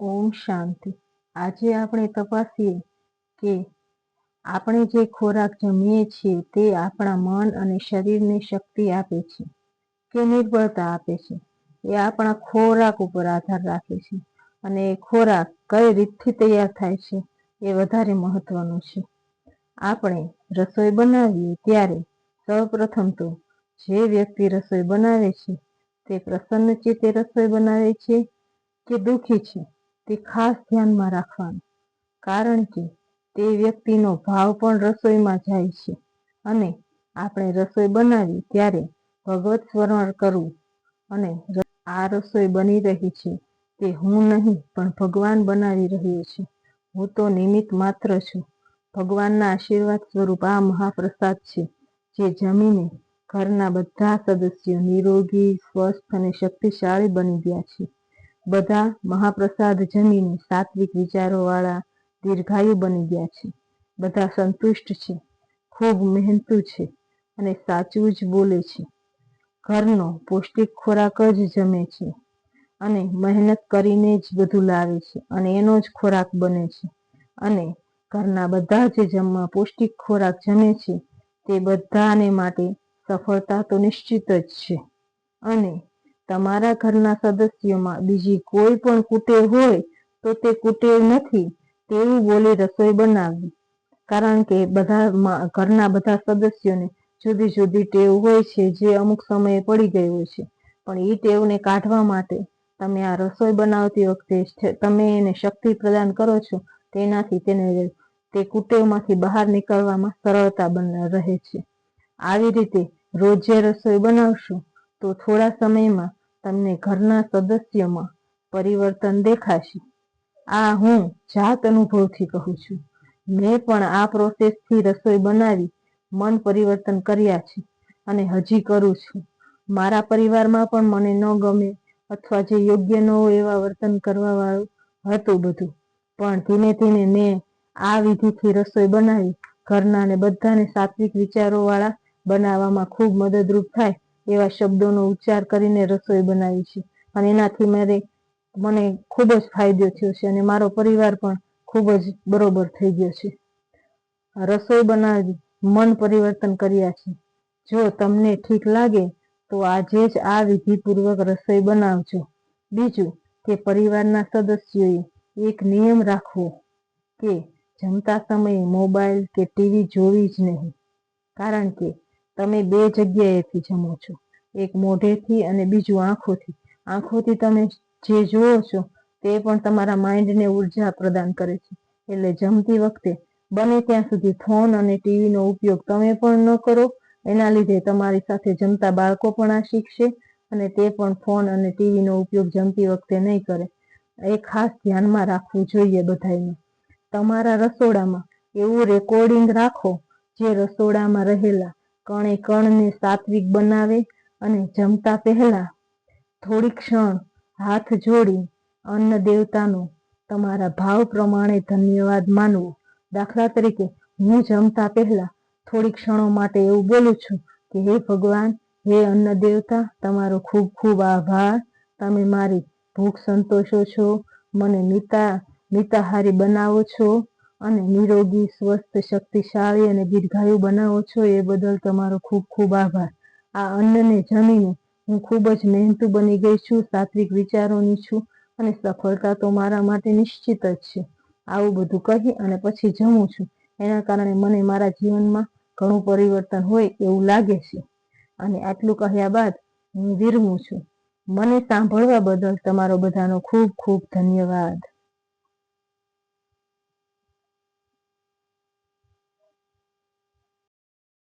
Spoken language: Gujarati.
ઓમ શાંતિ. આજે આપણે તપાસીએ કે આપણે જે ખોરાક જમીએ છીએ તે આપણા મન અને શરીરને શક્તિ આપે છે કે નિર્બળતા આપે છે. એ આપણા ખોરાક ઉપર આધાર રાખે છે અને એ ખોરાક કઈ રીતથી તૈયાર થાય છે એ વધારે મહત્વનું છે. આપણે રસોઈ બનાવીએ ત્યારે સૌપ્રથમ તો જે વ્યક્તિ રસોઈ બનાવે છે તે પ્રસન્ન ચિત્તે રસોઈ બનાવે છે કે દુઃખી છે? તે ખાસ ધ્યાનમાં રાખવાનું. કારણ કે તે વ્યક્તિનો ભાવ પણ રસોઈમાં જાય છે. અને આપણે રસોઈ બનાવી ત્યારે ભગવત સ્મરણ કરવું અને આ રસોઈ બની રહી છે તે હું નહીં, પણ ભગવાન બનાવી રહ્યો છે. હું તો નિમિત્ત માત્ર છું. ભગવાનના આશીર્વાદ સ્વરૂપ આ મહાપ્રસાદ છે જે જમીને ઘરના બધા સદસ્યો નિરોગી, સ્વસ્થ અને શક્તિશાળી બની ગયા છે. બધા મહાપ્રસાદ જમીને સાત્વિક વિચારોવાળા દીર્ઘાયુ બની ગયા છે. બધા સંતુષ્ટ છે. ખૂબ મહેનતુ છે અને સાચું જ બોલે છે. ઘરનો પૌષ્ટિક ખોરાક જ જમે છે અને મહેનત કરીને જ બધું લાવે છે અને એનો જ ખોરાક બને છે. અને ઘરના બધા જે જમવા પૌષ્ટિક ખોરાક જમે છે તે બધાને માટે સફળતા તો નિશ્ચિત જ છે. અને તમારા ઘરના સદસ્યોમાં બીજી કોઈ પણ કુટેવ હોય તો તે કુટેવ નથી, તેવું બોલી રસોઈ બનાવવી કારણ કે બધા ઘરના બધા સદસ્યોને જુદી જુદી ટેવ હોય છે જે અમુક સમયે પડી ગઈ હોય છે. પણ એ ટેવને કાઢવા માટે તમે આ રસોઈ બનાવતી વખતે તમે એને શક્તિ પ્રદાન કરો છો, તેનાથી તેને તે કુટેવમાંથી બહાર નીકળવામાં સરળતા બન, રહે છે. આવી રીતે રોજે રસોઈ બનાવશો તો થોડા સમયમાં તમને ઘરના સદસ્યમાં પરિવર્તન દેખાશે. આ હું જાત અનુભવથી કહું છું. મેં પણ આ પ્રોસેસથી રસોઈ બનાવી, મન પરિવર્તન કર્યા છે અને હજી કરું છું. મારા પરિવારમાં પણ મને ન ગમે અથવા જે યોગ્ય ન હોય એવા વર્તન કરવાવાળું હતું બધું. પણ ધીમે ધીમે મેં આ વિધિથી રસોઈ બનાવી. ઘરના ને બધાને સાત્વિક વિચારો વાળા બનાવવામાં ખૂબ મદદરૂપ થાય. એવા શબ્દોનો ઉચ્ચાર કરીને રસોઈ બનાવી છે. અને એનાથી મારે મને ખૂબ જ ફાયદો થયો છે અને મારો પરિવાર પણ ખૂબ જ બરોબર થઈ ગયો છે. રસોઈ બનાવી મન પરિવર્તન કર્યા છે. જો તમને ઠીક લાગે, તો આજે જ આ વિધિપૂર્વક રસોઈ બનાવજો. બીજું કે પરિવારના સદસ્યોએ એક નિયમ રાખવો કે જમતા સમયે મોબાઈલ કે ટીવી જોવી જ નહીં. કારણ કે તમે બે જગ્યાએથી જમો છો. એક મોઢેથી અને બીજું આંખોથી. આંખોથી તમે જે જુઓ છો, તે પણ તમારા માઇન્ડને ઊર્જા પ્રદાન કરે છે. એટલે જમતી વખતે બને ત્યાં સુધી ફોન અને ટીવીનો ઉપયોગ તમે પણ ન કરો. એના લીધે તમારી સાથે જમતા બાળકો પણ આ શીખશે અને તે પણ ફોન અને ટીવીનો ઉપયોગ જમતી વખતે નહીં કરે. એ ખાસ ધ્યાનમાં રાખવું જોઈએ બધાને તમારા રસોડામાં એવું રેકોર્ડિંગ રાખો, જે રસોડામાં રહેલા કણે કણને સાત્વિક બનાવે અને જમતા પહેલા થોડી ક્ષણ હાથ જોડી અન્ન દેવતાનો તમારા ભાવ પ્રમાણે ધન્યવાદ માનવો. દાખલા તરીકે, હું જમતા પહેલા થોડી ક્ષણો માટે એવું બોલું છું કે, હે ભગવાન, હે અન્ન દેવતા, તમારો ખૂબ ખૂબ આભાર. તમે મારી ભૂખ સંતોષો છો, મને મિતા, મિતાહારી બનાવો છો. અને નિરોગી, સ્વસ્થ, શક્તિશાળી અને દીર્ઘાયુ બનાવો છો એ બદલ તમારો ખૂબ ખૂબ આભાર. આ અન્નને જમીને હું ખૂબ જ મહેનતુ બની ગઈ છું, સાત્વિક વિચારોની છું અને સફળતા તો મારા માટે નિશ્ચિત જ છે. આવું બધું કહી અને પછી જમું છું. એના કારણે મને મારા જીવનમાં ઘણું પરિવર્તન હોય એવું લાગે છે. અને આટલું કહ્યા બાદ હું વિરમું છું. મને સાંભળવા બદલ તમારો બધાનો ખૂબ ખૂબ ધન્યવાદ.